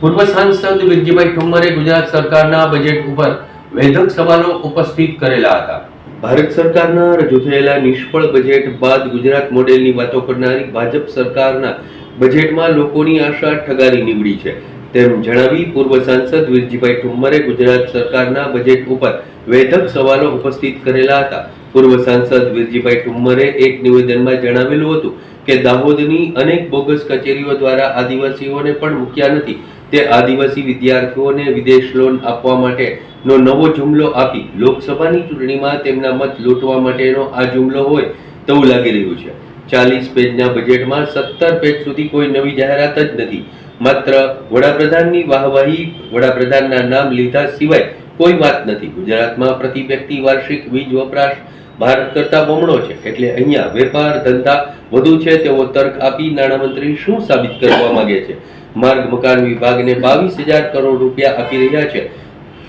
પૂર્વ સાંસદ વિરજીભાઈ ઠુમ્મરે ગુજરાત સરકારના બજેટ ઉપર વેધક સવાલો ઉપસ્થિત કરેલા હતા. ભારત સરકારના રજૂ થયેલા નિષ્ફળ બજેટ બાદ ગુજરાત મોડેલની વાતો કરનારી ભાજપ સરકારના બજેટમાં લોકોની આશા ઠગારી નીવડી છે. તેમ જણાવી પૂર્વ સાંસદ વિરજીભાઈ ઠુમ્મરે ગુજરાત સરકારના બજેટ ઉપર વેધક સવાલો ઉપસ્થિત કરેલા હતા. પૂર્વ સાંસદ વિરજીભાઈ ઠુમ્મરે એક નિવેદનમાં જણાવેલું હતું કે દાહોદની અનેક બોગસ કચેરીઓ દ્વારા આદિવાસીઓને પણ મૂક્યા નથી. તે આદિવાસી વિદ્યાર્થીઓને વિદેશ લોન આપવા માટેનો નવો જુમલો આપી લોકસભાની ચૂંટણીમાં તેમના મત લૂંટવા માટેનો આ જુમલો હોય તેવું લાગી રહ્યું છે. ચાલીસ પેજના બજેટમાં સત્તર પેજ સુધી કોઈ નવી જાહેરાત જ નથી. માત્ર વડાપ્રધાનની વાહવાહી, વડાપ્રધાનના નામ લીધા સિવાય કોઈ વાત નથી. ગુજરાતમાં પ્રતિ વ્યક્તિ વાર્ષિક વીજ વપરાશ ભારત કરતા બમણો છે. એટલે અહીંયા વેપાર, ધંધા વધુ છે તેવો તર્ક આપી નાણામંત્રી શું સાબિત કરવા માંગે છે? માર્ગ, મકાન વિભાગને બાવીસ હજાર કરોડ રૂપિયા આપી રહ્યા છે.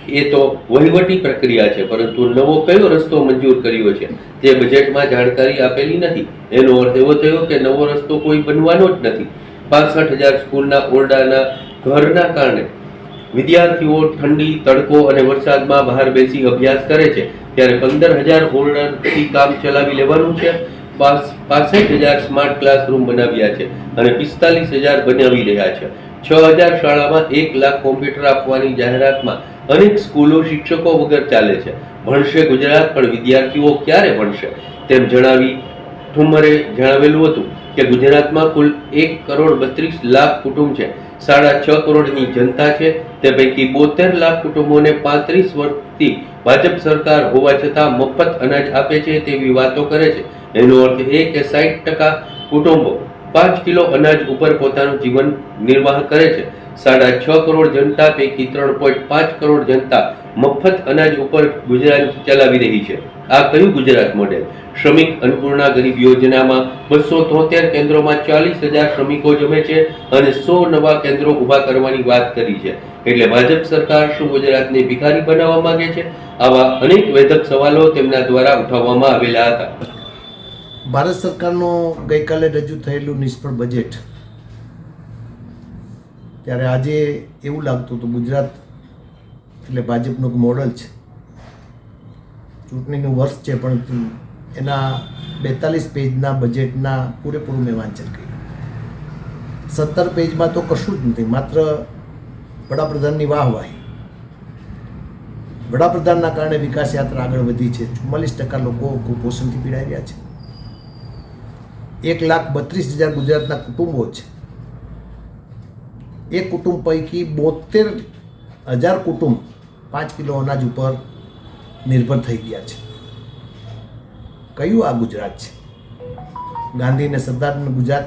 એ તો વહીવટી પ્રક્રિયા છે, પરંતુ નવો કયો રસ્તો મંજૂર કર્યો છે? તે બજેટમાં જાણકારી આપેલી નથી. એનો અર્થ એવો થયો કે નવો રસ્તો કોઈ બનવાનો જ નથી. પાસઠ હજાર સ્કૂલના ઓરડાના ઘરના કારણે વિદ્યાર્થીઓ ઠંડી, તડકો અને વરસાદમાં બહાર બેસી અભ્યાસ કરે છે, ત્યારે પંદર હજાર હોર્ડરથી કામ ચલાવી લેવાનું છે. પાસઠ હજાર સ્માર્ટ ક્લાસરૂમ બનાવ્યા છે અને પિસ્તાલીસ હજાર બનાવી રહ્યા છે. છ હજાર શાળામાં એક લાખ કોમ્પ્યુટર આપવાની જાહેરાતમાં અનેક સ્કૂલો શિક્ષકો વગર ચાલે છે. ભણશે ગુજરાત, પણ વિદ્યાર્થીઓ ક્યારે ભણશે? તેમ જણાવી ઠુમ્મરે જણાવેલું હતું. કે ગુજરાતમાં કુલ એક કરોડ બત્રીસ લાખ કુટુંબ છે. સાડા છ કરોડની જનતા છે. તે પૈકી બોતેર લાખ કુટુંબોને પાંત્રીસ વર્ષથી ભાજપ સરકાર હોવા છતાં મફત અનાજ આપે છે તેવી વાતો કરે છે. એનો અર્થ એ કે સાઠ ટકા કુટુંબો પાંચ કિલો અનાજ ઉપર પોતાનું જીવન નિર્વાહ કરે છે. સાડા છ કરોડ જનતા પૈકી ત્રણ પોઈન્ટ પાંચ કરોડ જનતા મફત અનાજ ઉપર ગુજરાત ચલાવી રહી છે. આ કયું ગુજરાત મોડેલ શ્રમિક અન્નપૂર્ણા ગરીબ યોજનામાં બસો તોતેર કેન્દ્રોમાં ચાલીસ હજાર શ્રમિકો જમે છે અને સો નવા કેન્દ્રો ઊભા કરવાની વાત કરી છે. એટલે ભાજપ સરકાર શું ગુજરાતને ભિખારી બનાવવા માંગે છે? આવા અનેક વેધક સવાલો તેમના દ્વારા ઉઠાવવામાં આવેલા હતા. ભારત સરકારનો ગઈકાલે રજૂ થયેલું નિષ્ફળ બજેટ ત્યારે આજે એવું લાગતું હતું, ગુજરાત એટલે ભાજપનું મોડલ છે. ચૂંટણીનું વર્ષ છે, પણ એના બેતાલીસ પેજના બજેટના પૂરેપૂરું મેં વાંચન કર્યું. સત્તર પેજમાં તો કશું જ નથી, માત્ર વડાપ્રધાનની વાહવાહી. વડાપ્રધાનના કારણે વિકાસ યાત્રા આગળ વધી છે, ચુમ્માલીસ ટકા લોકો કુપોષણથી પીડાઈ રહ્યા છે. એક લાખ બત્રીસ હજાર ગુજરાતના કુટુંબો છે. એ કુટુંબ પૈકી બોતેર હજાર કુટુંબ પાંચ કિલો અનાજ ઉપર નિર્ભર થઈ ગયા છે. કયું આ ગુજરાત છે? ગાંધી અને સરદારનું ગુજરાત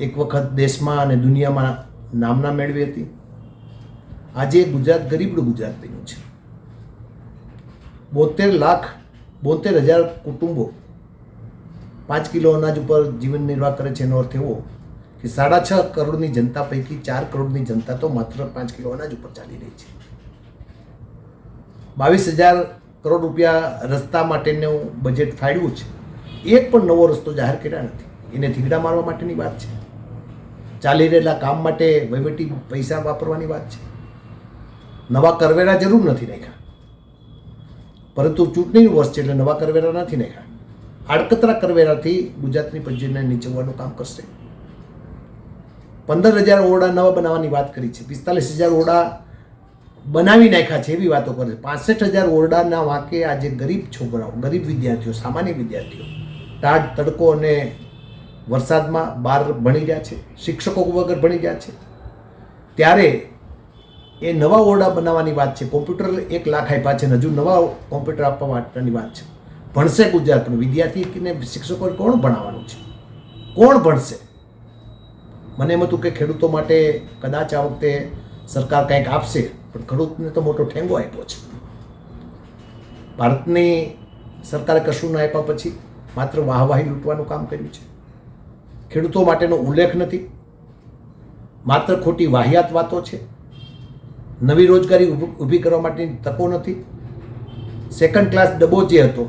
એક વખત દેશમાં અને દુનિયામાં નામના મેળવી હતી. આજે ગુજરાત ગરીબડું ગુજરાત બન્યું છે. બોતેર લાખ, બોતેર હજાર કુટુંબો પાંચ કિલો અનાજ ઉપર જીવન નિર્વાહ કરે છે એનો અર્થ એવો કે સાડા છ કરોડની જનતા પૈકી ચાર કરોડની જનતા તો માત્ર પાંચ કિલો અનાજ ઉપર ચાલી રહી છે. બાવીસ હજાર કરોડ રૂપિયા રસ્તા માટેનું બજેટ ફાળવ્યું છે. એક પણ નવો રસ્તો જાહેર કર્યા નથી. એને થીગડા મારવા માટેની વાત છે. ચાલી રહેલા કામ માટે વહીવટી પૈસા વાપરવાની વાત છે. નવા કરવેરા જરૂર નથી નાખ્યા પરંતુ ચૂંટણીનું વર્ષ છે એટલે નવા કરવેરા નથી નાખ્યા આડકતરા કરવેરાથી ગુજરાતની પંજીને નીચવવાનું કામ કરશે. પંદર હજાર ઓરડા નવા બનાવવાની વાત કરી છે. પિસ્તાલીસ હજાર ઓરડા બનાવી નાખ્યા છે એવી વાતો કરે છે. પાસઠ હજાર ઓરડાના વાંકે આજે ગરીબ છોકરાઓ, ગરીબ વિદ્યાર્થીઓ, સામાન્ય વિદ્યાર્થીઓ ટાઢ તડકો અને વરસાદમાં બહાર ભણી રહ્યા છે, શિક્ષકો વગર ભણી રહ્યા છે. ત્યારે એ નવા ઓરડા બનાવવાની વાત છે. કોમ્પ્યુટર એક લાખ આપ્યા છે હજુ નવા કોમ્પ્યુટર આપવા માટેની વાત છે. ભણશે ગુજરાત પણ વિદ્યાર્થીને શિક્ષકોને કોણ ભણાવવાનું છે? કોણ ભણશે? મને એમ હતું કે ખેડૂતો માટે કદાચ આ વખતે સરકાર કંઈક આપશે, પણ ખેડૂતને તો મોટો ઠેંગો આપ્યો છે. ભારતની સરકારે કશું ના આપ્યા પછી માત્ર વાહવાહી લૂંટવાનું કામ કર્યું છે. ખેડૂતો માટેનો ઉલ્લેખ નથી. માત્ર ખોટી વાહિયાત વાતો છે. નવી રોજગારી ઊભી કરવા માટેની તકો નથી. સેકન્ડ ક્લાસ ડબ્બો જે હતો,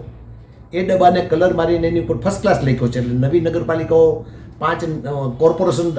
એ ડબ્બાને કલર મારીને એની ઉપર ફર્સ્ટ ક્લાસ લખ્યો છે. એટલે નવી નગરપાલિકાઓ પાંચ કોર્પોરેશન